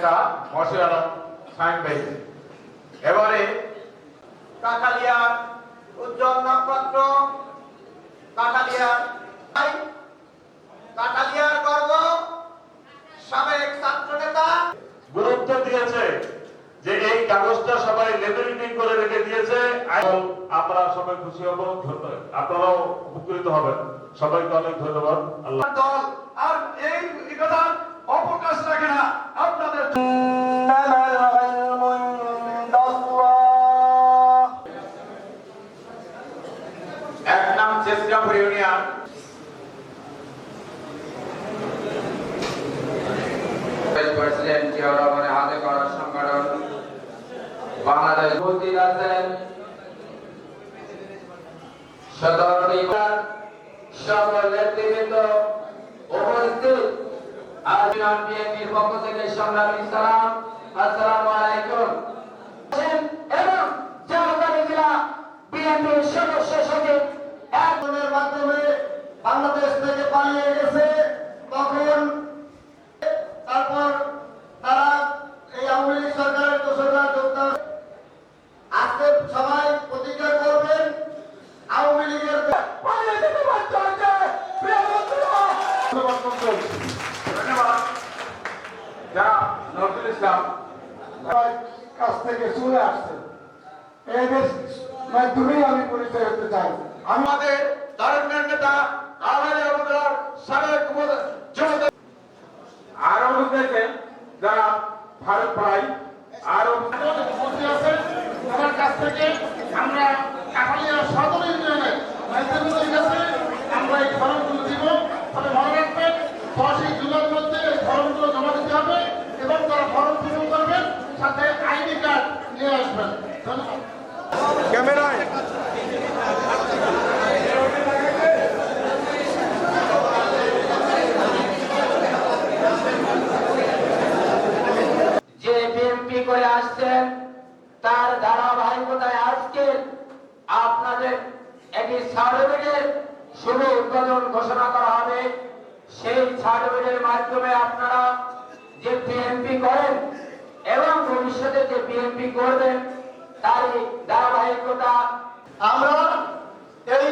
নেতা মশির আলম সাইন ভাই। এবারে কাঠালিয়ার উজ্জ্বল নক্ষত্র কাঠালিয়ার ভাই, গর্ব সাবেক ছাত্র নেতা। গুরুত্ব দিয়েছে যে এই কাগজটা সবাই লেমিনেটিং করে রেখে দিয়েছে। আমরা সবাই খুশি হব। ধন্যবাদ। আপনারাও উপকৃত হবেন। সবাইকে অনেক ধন্যবাদ। আল্লাহ দল আর এই কথার অবকাশ রাখে না, আপনাদের এক নাম চেষ্টাপুর ইউনিয়ন প্রেসিডেন্ট জিয়াউর রহমানের হাতে করা সংগঠন বাংলাদেশ উপস্থিত আছেন। সদরণী সকল নেতৃবৃন্দ উপস্থিত। থেকে আলাইকুম। মাধ্যমে বাংলাদেশ থেকে পালিয়ে গেছে তখন তারপর তারা এই আওয়ামী লীগ সরকারের দোষরা যোগদান আজকে সবাই প্রতিজ্ঞা করবেন আওয়ামী লীগের পালিয়ে যেতে বাধ্য হয়েছে প্রিয় বন্ধুরা ধন্যবাদ যারা নজরুল ইসলাম কাছ থেকে চলে আসছে এদের মাধ্যমেই আমি পরিচয় হতে চাই আমাদের তারুণ্যের নেতা আওয়ামী উপজেলার সাবেক জনতা আরও দেখেন যারা ভাই। আরও উপস্থিত আছেন। কাছ থেকে আমরা কাঠালিয়া সদর ইউনিয়নের আমরা এই ফর্মগুলো দিব। তবে মনে রাখবেন, দশই জুনের মধ্যে ফর্মগুলো জমা দিতে হবে এবং তারা ফর্ম পূরণ করবেন, সাথে আইডি কার্ড নিয়ে আসবেন। ধন্যবাদ। যে বিএনপি করে আসছেন তার ধারাবাহিকতায় আজকে আপনাদের একটি সার্টিফিকেট শুভ উদ্বোধন ঘোষণা করা হবে। সেই সার্টিফিকেটের মাধ্যমে আপনারা যে বিএনপি করেন এবং ভবিষ্যতে যে বিএনপি করবেন, তারই ধারাবাহিকতা আমরা এই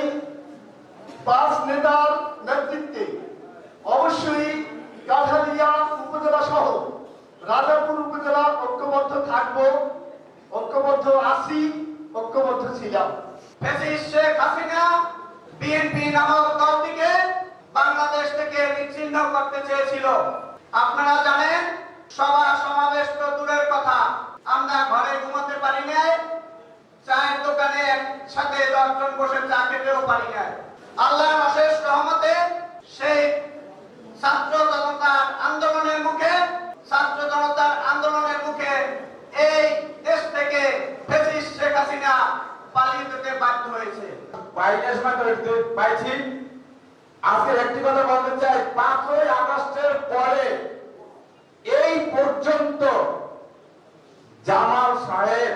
পাঁচ নেতার নেতৃত্বে অবশ্যই কাঠালিয়া উপজেলা সহ রাজাপুর উপজেলা ঐক্যবদ্ধ থাকব। ঐক্যবদ্ধ আছি, ঐক্যবদ্ধ ছিলাম। সভা সমাবেশ তো দূরের কথা। আমরা ঘরে ঘুমাতে পারি নাই, চায়ের চা খেতেও পারি না আল্লাহর অশেষ রহমতে সেই ছাত্র জনতার আন্দোলনের মুখে ছাত্র জনতার আন্দোলনের মুখে এই দেশ থেকে ফেসিস্ট শেখ হাসিনা পালিয়ে যেতে বাধ্য হয়েছে। বাইরের সময় পাইছি। আজকে একটি কথা বলতে চাই, পাঁচই আগস্টের পরে এই পর্যন্ত জামাল সাহেব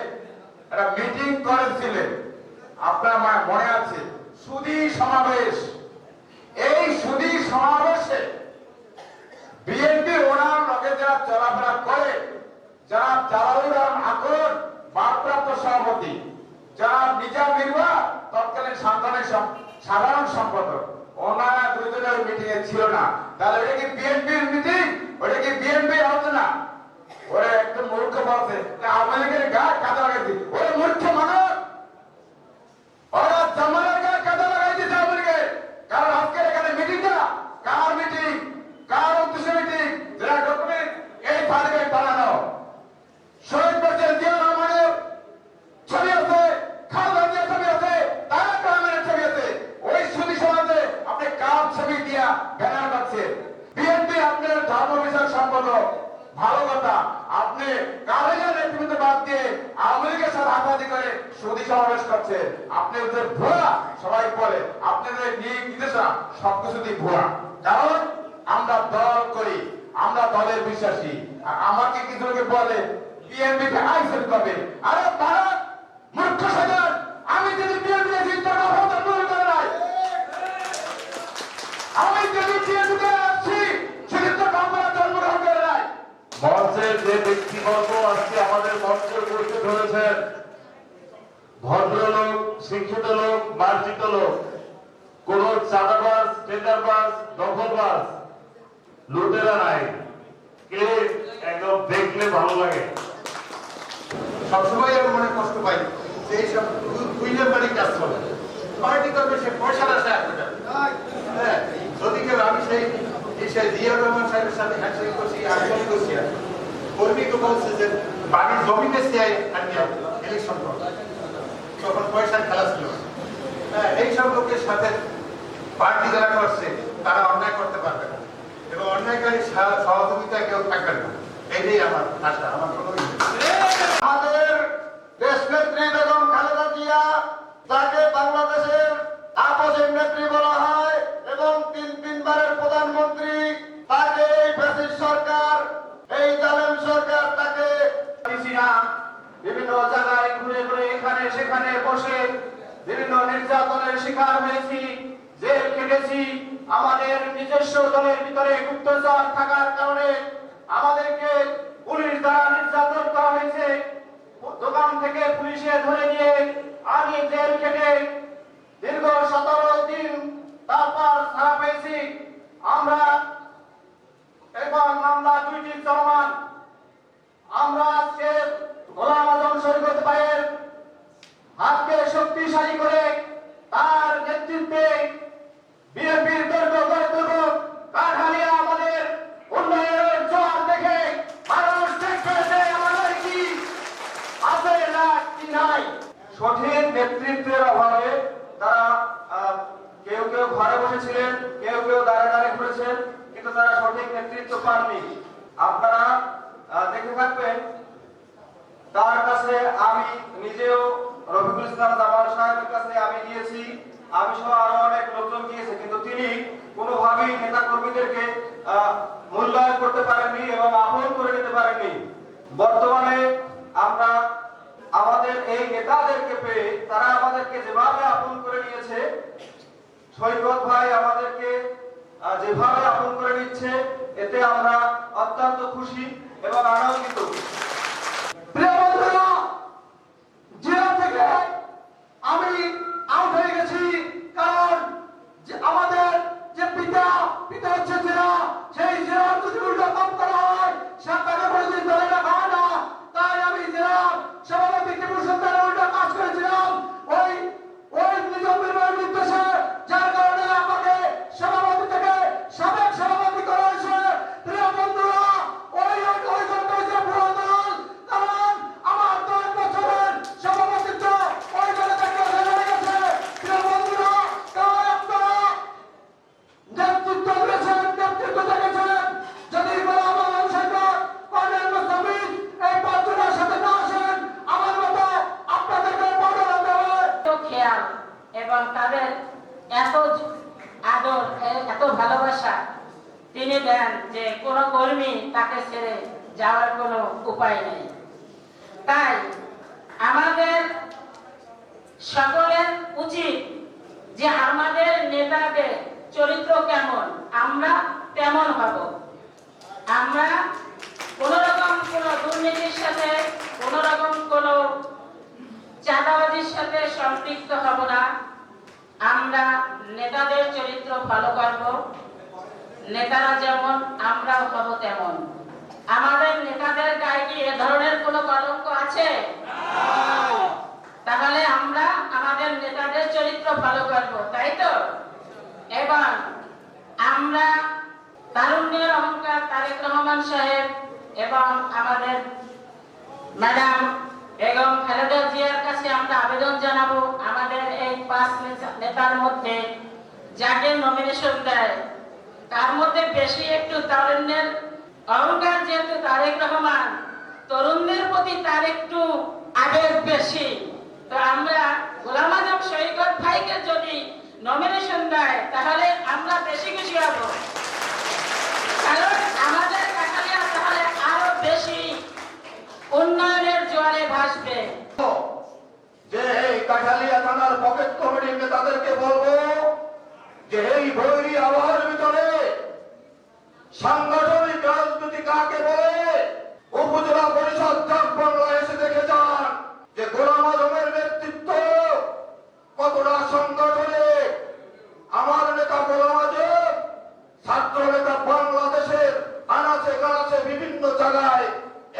একটা মিটিং করেছিলেন। আপনার মনে আছে? সুদী সমাবেশ। এই সুদী সমাবেশে বিএনপি ওনার লগে যারা চলাফেরা করে। যারা জালালুর আকর ভারপ্রাপ্ত সভাপতি। যারা নিজাম মির্বা তৎকালীন সন্তানের সাধারণ সম্পাদক। ওনারা দুজনের মিটিং এ ছিল না। তাহলে ওটা কি বিএনপির মিটিং? ওটা কি বিএনপি আলোচনা ওরা একটা মূর্খ বলছে। আওয়ামী লীগের গা কাদা লাগাইছি ওরা মূর্খ মানুষ ওরা জামালের গায়ে কাদা লাগাই দিয়েছে আওয়ামী লীগের কারণ আজকের এখানে মিটিংটা কার মিটিং কার উদ্দেশ্যে মিটিং যারা ডকুমেন্ট এই তালিকায় বানানো শহীদ প্রেসিডেন্ট জিয়া রহমানের ছবি আছে খালেদা জিয়ার ছবি আছে তারেক রহমানের ছবি আছে ওই সুদী সমাজে আপনি কার ছবি দিয়া ব্যানার পাচ্ছেন বিএনপি আপনার ধর্ম বিষয়ক সম্পাদক ভালো কথা আপনি কালেজের নেতৃত্ব বাদ দিয়ে আওয়ামী লীগের সাথে হাতাহাতি করে সুদী সমাবেশ করছে আপনি ওদের ভুয়া সবাই বলে আপনাদের নিয়ে নির্দেশনা সবকিছু দিয়ে ভুয়া কারণ আমরা দল করি, আমরা দলের বিশ্বাসী। আমাকে কিছু লোকে বলে বিএনপি কে আইসেল করবে আরে ভারত মূর্খ সাজান আমি যদি বিএনপি কে চিন্তা করব ভুল করে নাই। আমি যদি বিএনপি কে আসছি সেদিন তো বাংলা জন্মগ্রহণ করে নাই। মঞ্চের যে ব্যক্তিবর্গ আজকে আমাদের মঞ্চে উপস্থিত হয়েছেন ভদ্রলোক, শিক্ষিত লোক, মার্জিত লোক। কোন চাঁদাবাজ, টেন্ডারবাজ, দখলবাজ। লুটেরা নাই। কে একদম দেখলে ভালো লাগে। সবসময় আমি মনে কষ্ট পাই যে এইসব দুই নাম্বারই কাজ করে। পার্টি করবে সে আপনার হ্যাঁ যদি কেউ আমি সেই জিয়া রহমান সাহেবের সাথে হ্যান্ডশেক করছি করছি কর্মীকে বলছে যে বাড়ির জমিতে আমি ইলেকশন তখন পয়সার খেলা ছিল। হ্যাঁ এইসব লোকের সাথে পার্টি যারা করছে, তারা অন্যায় করতে পারবে না। এবং অন্যায়কারী সহ- সহযোগিতা কেউ থাকবে না। এটাই আমার আশা, আমার কোনো নেই। আমাদের দেশনেত্রী বেগম খালেদা জিয়া, যাকে বাংলাদেশের আপসের নেত্রী বলা হয়, এবং তিন তিনবারের প্রধানমন্ত্রী, তাকে এই ফ্যাসিস্ট সরকার, এই জালেম সরকার তাকে বিভিন্ন জায়গায় ঘুরে ঘুরে এখানে সেখানে বসে বিভিন্ন নির্যাতনের শিকার হয়েছি, জেল কেটেছি আমাদের নিজস্ব দলের ভিতরে গুপ্তচর থাকার কারণে আমাদেরকে পুলিশ দ্বারা নির্যাতন করা হয়েছে। দোকান থেকে পুলিশে ধরে নিয়ে আমি জেল কেটে দীর্ঘ সতেরো দিন তারপর ছাড়া পেয়েছি। আমরা এবং মামলা দুইটি চলমান। আমরা আজকে গোলাম আজম শরীফত ভাইয়ের হাতকে শক্তিশালী করে তার নেতৃত্বে বিএনপির দৈর্ঘ্য গড়ে তুলব কাঠালিয়া আমাদের উন্নয়নের জোয়ার দেখে মানুষ দেখবে যে আমাদের কি আছে না কি নাই সঠিক নেতৃত্বের অভাবে তারা আহ, কেউ কেউ ঘরে বসেছিলেন কেউ কেউ দাঁড়ে দাঁড়ে ঘুরেছেন কিন্তু তারা সঠিক নেতৃত্ব পাননি আপনারা দেখে থাকবেন, তার কাছে আমি নিজেও রফিকুল ইসলাম জামাল সাহেবের কাছে আমি গিয়েছি আমি সহ আরও অনেক লোকজন গিয়েছে কিন্তু তিনি কোনোভাবেই নেতা কর্মীদেরকে মূল্যায়ন করতে পারেননি এবং আপন করে নিতে পারেননি। বর্তমানে আমরা আমাদের এই নেতাদেরকে পেয়ে তারা আমাদেরকে যেভাবে আপন করে নিয়েছে, সৈকত ভাই আমাদেরকে যেভাবে আপন করে নিচ্ছে, এতে আমরা অত্যন্ত খুশি এবং আনন্দিত। প্রিয় বন্ধুরা, জেলা থেকে আমি আউট হয়ে গেছি, কারণ যে আমাদের যে পিতা পিতা হচ্ছে জেলা সেই জেলার যদি উল্টো কাম করা হয় সে তাকে কোনোদিন ধরে রাখা হয় না তাই আমি জেলা সভাপতি টিপু সুলতানের উল্টো কাজ করেছিলাম ওই ওই নিজামের নির্দেশে যার কারণে আমাকে সভাপতি থেকে সাবেক সভাপতি করা হয়েছে প্রিয় বন্ধুরা ওই ওই ওই দলটা হচ্ছে পুরো দল কারণ আমার দশ বছরের সভাপতিত্ব ওই দলে থেকে হয়ে গেছে প্রিয় বন্ধুরা তাই আপনারা নেতৃত্ব দিয়েছেন নেতৃত্ব দেখেছেন যদি বলা আমার অনুসারীর কর্নেল মোস্তাফিজ এই পাঁচজনের সাথে না আসেন আমার মতো আপনাদেরকে বড় হতে হবে এত খেয়াল এবং তাদের এত আদর এত ভালোবাসা তিনি দেন যে কোনো কর্মী তাকে ছেড়ে যাওয়ার কোনো উপায় নেই। তাই আমাদের সকলের উচিত যে আমাদের নেতাদের চরিত্র কেমন, আমরা তেমন হব। আমরা কোন রকম কোন দুর্নীতির সাথে কোন রকম কোনো চাঁদাবাজির সাথে সম্পৃক্ত হব না। আমরা নেতাদের চরিত্র ভালো করব। নেতারা যেমন, আমরাও হব তেমন। আমাদের নেতাদের গায়ে কি এ ধরনের কোনো কলঙ্ক আছে? তাহলে আমরা আমাদের নেতাদের চরিত্র ভালো করব, তাই তো? এবং আমরা তারুণ্যের অহংকার তারেক রহমান সাহেব এবং আমাদের ম্যাডাম বেগম খালেদা জিয়ার কাছে আমরা আবেদন জানাব আমাদের এই পাঁচ নেতার মধ্যে যাকে নমিনেশন দেয়। তার মধ্যে বেশি একটু তারুণ্যের অহংকার যেহেতু তারেক রহমান, তরুণদের প্রতি তার একটু আবেগ বেশি। তো আমরা গোলাম আজম সৈকত ভাইকে যদি নমিনেশন দেয়, তাহলে আমরা বেশি খুশি হব। কারণ আমাদের তাহলে আরও বেশি উন্নয়নের জোয়ারে ভাসবে। যে এই কাঠালিয়া থানার পকেট কমিটির নেতাদেরকে বলব, যে এই বৈরী আবহাওয়ার ভিতরে সাংগঠনিক রাজনীতি কাকে বলে উপজেলা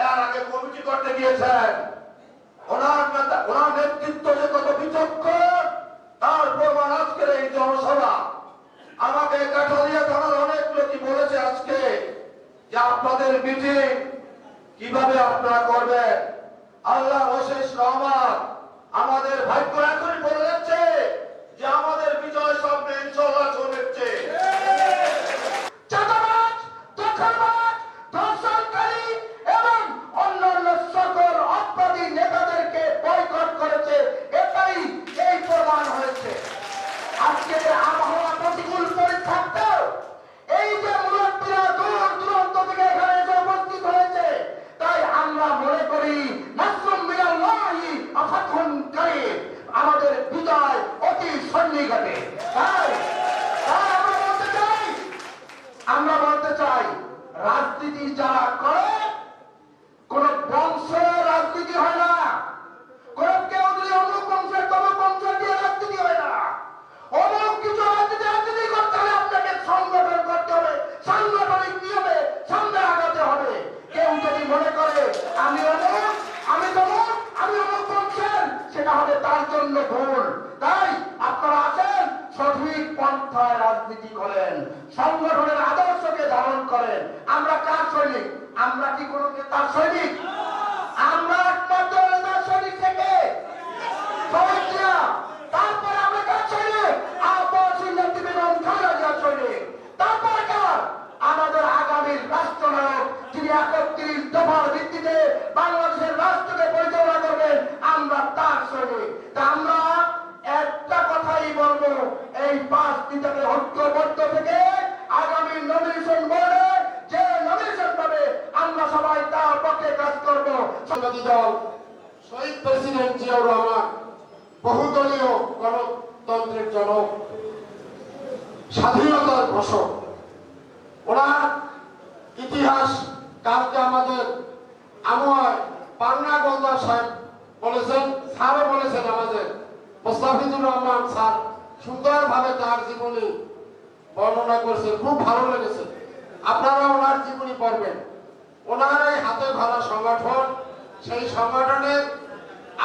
তার আগে কমিটি করতে গিয়েছেন ওনার নেতা ওনার নেতৃত্ব যে কত বিচক্ষণ তার প্রমাণ আজকের এই জনসভা আমাকে কাঠালিয়া থানার অনেক লোকই বলেছে আজকে যে আপনাদের মিটিং কীভাবে আপনারা করবেন আল্লাহ অশেষ রহমান আমাদের ভাগ্য এখনই বলে যাচ্ছে যে আমাদের বিজয় স্বপ্নে ইনশাল্লাহ চলেছে চাঁদাবাজ দখলবাজ ধর্ষণকারী এবং অন্যান্য সকল অপরাধী নেতাদেরকে বয়কট করেছে এটাই এই প্রমাণ হয়েছে আজকে যে আবহাওয়া প্রতিকূল পরে থাকতেও এই যে মুরব্বীরা দূর দূরান্ত থেকে এখানে এসে উপস্থিত হয়েছে তাই আমরা মনে করি নাসরুম মিনাল্লাহি ওয়া ফাতহুন কারীম আমাদের বিজয় অতি সন্নিকটে তাই তাই আমরা বলতে চাই আমরা বলতে চাই রাজনীতি যারা করে, কোন বংশ রাজনীতি হয় না। কেউ যদি বংশের রাজনীতি হয় না। আগাতে হবে। কেউ যদি মনে করে, আমি আমি সেটা তাই আপনারা আছেন সঠিক পন্থায় রাজনীতি করেন। সংগঠনের আদর্শকে ধারণ করেন। আমরা কার সৈনিক? আমরা কি কোনো নেতার সৈনিক আমরা একমাত্র নেতার সৈনিক থেকে শহীদ জিয়া। তারপরে আমরা কার সৈনিক আব্বাসী নেত্রী বেগম খালেদা জিয়ার সৈনিক তারপরে কার আমাদের আগামী রাষ্ট্রনায়ক যিনি একত্রিশ দফার ভিত্তিতে বাংলাদেশের রাষ্ট্রকে পরিচালনা করবেন আমরা তার সৈনিক তা আমরা একটা কথাই বলব এই পাঁচ নেতাকে ঐক্যবদ্ধ থেকে আগামী নমিনেশন বোর্ডে যে নমিনেশন পাবে আমরা সবাই তার পক্ষে কাজ করব সংবাদী দল শহীদ প্রেসিডেন্ট জিয়াউর রহমান বহুদলীয় গণতন্ত্রের জনক, স্বাধীনতার ঘোষক। ওনার ইতিহাস কালকে আমাদের আময় পান্না গোলদার সাহেব বলেছেন, স্যারও বলেছেন আমাদের, মোস্তাফিজুর রহমান স্যার সুন্দরভাবে তার জীবনী বর্ণনা করেছেন খুব ভালো লেগেছে। আপনারা ওনার জীবনী পড়বেন। ওনার এই হাতে ধরা সংগঠন, সেই সংগঠনে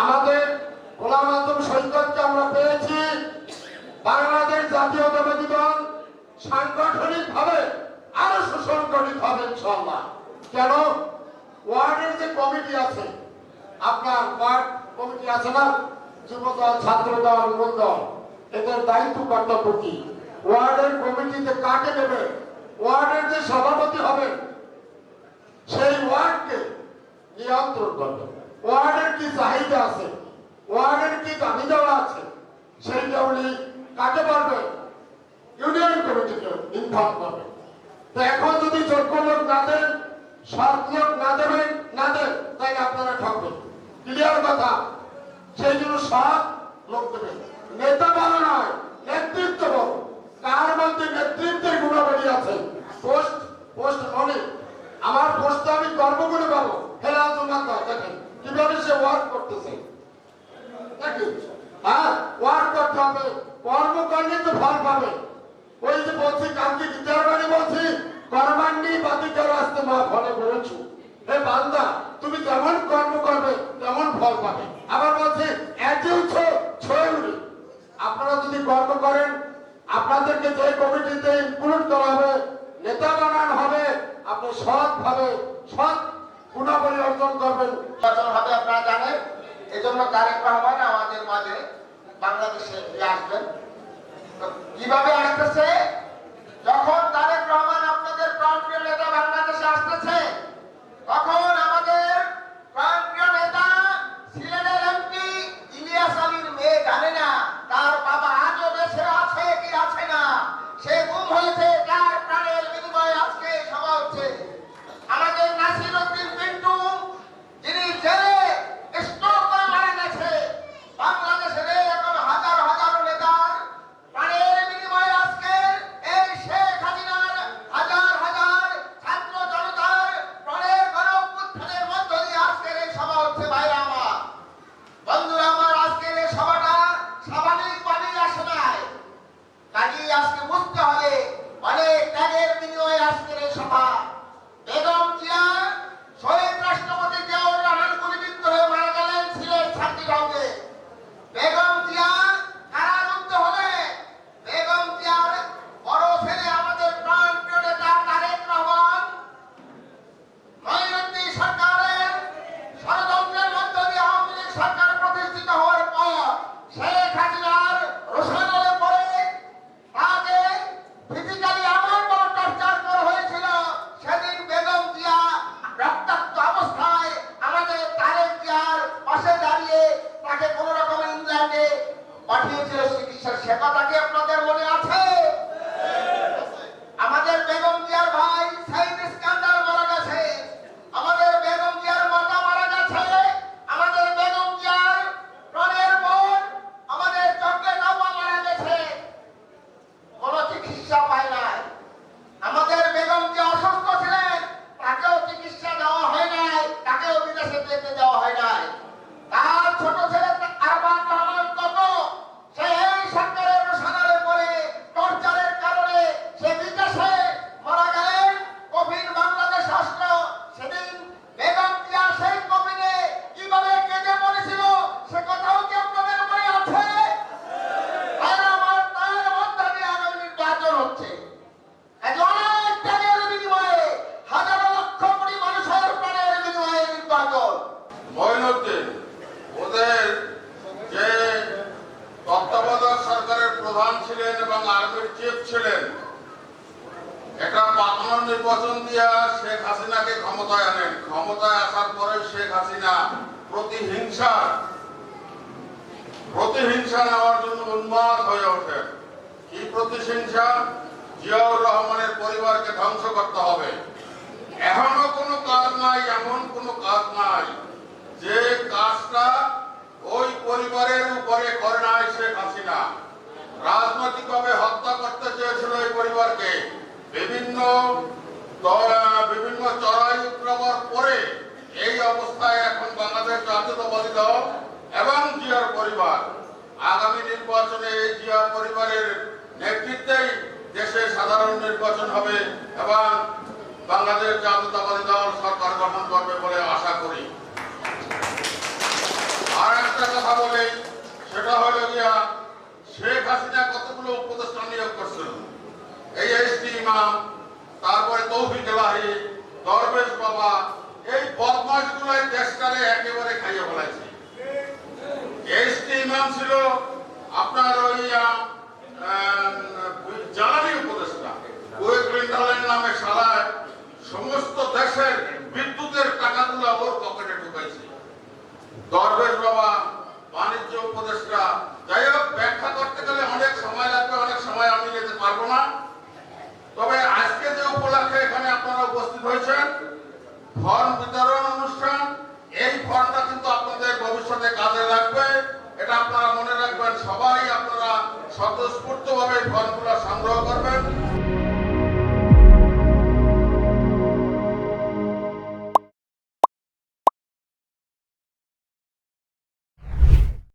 আমাদের গোলাম আজম সৈকতকে আমরা পেয়েছি। বাংলাদেশ জাতীয়তাবাদী দল সাংগঠনিক ভাবে আরও সুসংগঠিত হবে ইনশাল্লাহ কেন? ওয়ার্ডের যে কমিটি আছে, আপনার ওয়ার্ড কমিটি আছে না? যুব দল ছাত্র দল মূল দল এদের দায়িত্ব কর্তব্য কি? ওয়ার্ডের কমিটিতে কাকে নেবে? ওয়ার্ডের যে সভাপতি হবেন সেই ওয়ার্ডকে নিয়ন্ত্রণ করবে। ওয়ার্ডের কি চাহিদা আছে? ওয়ার্ডের কি দাবি দেওয়া আছে সেইটা উনি কাকে পারবে? ইউনিয়ন কমিটিকে ইনফর্ম করবে। তো এখন যদি যোগ্য লোক না দেন, সৎ লোক না দেবেন না দেন, তাই আপনারা ঠকবেন। ক্লিয়ার কথা? সেই জন্য সৎ লোক দেবেন নেতা বলা নয়, নেতৃত্ব বল কার মধ্যে নেতৃত্বের গুণাবলী আছে? পোস্ট পোস্ট অনেক। আমার পোস্টে আমি গর্ব করে পাবো হেলাল তোমার দেখেন, কীভাবে সে ওয়ার্ক করতেছে। দেখেন হ্যাঁ ওয়ার্ক করতে হবে। কর্ম করলে তো ফল পাবে। ওই যে বলছি, কালকে গীতার বাড়ি বলছি কর্মান্নি বাতিকার আসতে মা ফলে বলেছ। হে বান্দা, তুমি যেমন কর্ম করবে, তেমন ফল পাবে। আবার বলছে এটিউছ ছয়ুরি আপনারা যদি কর্ম করেন, আপনাদেরকে যে কমিটিতে ইনক্লুড করা হবে, নেতা বানানো হবে, আপনি সৎ ভাবে, সৎ গুণাবলী অর্জন করবেন। হবে, আপনারা জানেন। এজন্য তারেক রহমান আমাদের মাঝে বাংলাদেশে আসবেন। কীভাবে আসতেছে? যখন তারেক রহমান আপনাদের প্রাণপ্রিয় নেতা বাংলাদেশে আসতেছে, তখন প্রতিহিংসা নেওয়ার জন্য উন্মাদ হয়ে ওঠেন কি প্রতিহিংসা? জিয়াউর রহমানের পরিবারকে ধ্বংস করতে হবে। এখনও কোনো কাজ নাই, এমন কোনো কাজ নাই যে কাজটা ওই পরিবারের উপরে করে নাই শেখ হাসিনা। রাজনৈতিকভাবে হত্যা করতে চেয়েছিল এই পরিবারকে। বিভিন্ন বিভিন্ন চড়াই উত্তরবার পরে এই অবস্থায় এখন বাংলাদেশ জাতীয়তাবাদী দল এবং জিয়ার পরিবার। আগামী নির্বাচনে এই জিয়া পরিবারের নেতৃত্বেই দেশে সাধারণ নির্বাচন হবে এবং বাংলাদেশ জাতীয়তাবাদী দল সরকার গঠন করবে বলে আশা করি। আর একটা কথা বলি, সেটা হলো গিয়া শেখ হাসিনা কতগুলো উপদেষ্টা নিয়োগ করছিল এই এসটি ইমাম, তারপরে তৌফিক এলাহি, দরবেশ বাবা, এই বদমাস গুলাই দেশটারে একেবারে খাইয়ে ফেলাইছে। এসটি ইমাম ছিল আপনার ওই জ্বালানি উপদেষ্টা। কুয়েত লিন্ডালের নামে সারায় সমস্ত দেশের